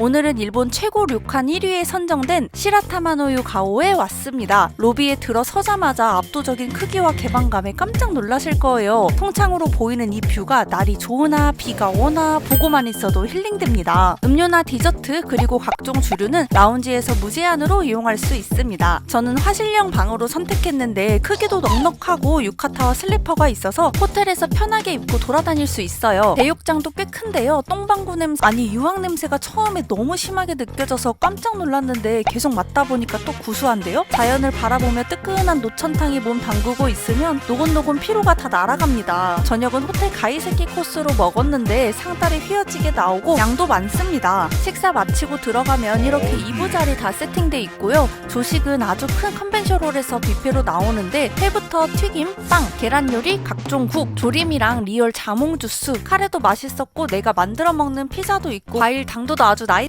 오늘은 일본 최고 료칸 1위에 선정된 시라타마노유 가오에 왔습니다. 로비에 들어서자마자 압도적인 크기와 개방감에 깜짝 놀라실 거예요. 통창으로 보이는 이 뷰가 날이 좋으나 비가 오나 보고만 있어도 힐링됩니다. 음료나 디저트 그리고 각종 주류는 라운지에서 무제한으로 이용할 수 있습니다. 저는 화실형 방으로 선택했는데 크기도 넉넉하고 유카타와 슬리퍼가 있어서 호텔에서 편하게 입고 돌아다닐 수 있어요. 대욕장도 꽤 큰데요. 똥방구 냄새 아니 유황 냄새가 처음에 너무 심하게 느껴져서 깜짝 놀랐는데 계속 맡다 보니까 또 구수한데요. 자연을 바라보며 뜨끈한 노천탕이 몸 담그고 있으면 노곤노곤 피로가 다 날아갑니다. 저녁은 호텔 가이세키 코스로 먹었는데 상다리 휘어지게 나오고 양도 많습니다. 식사 마치고 들어가면 이렇게 이부자리 다 세팅돼 있고요. 조식은 아주 큰 컨벤션홀에서 뷔페로 나오는데 회부터 튀김, 빵, 계란 요리, 각종 국, 조림이랑 리얼 자몽 주스, 카레도 맛있었고 내가 만들어 먹는 피자도 있고 과일 당도도 아주 나이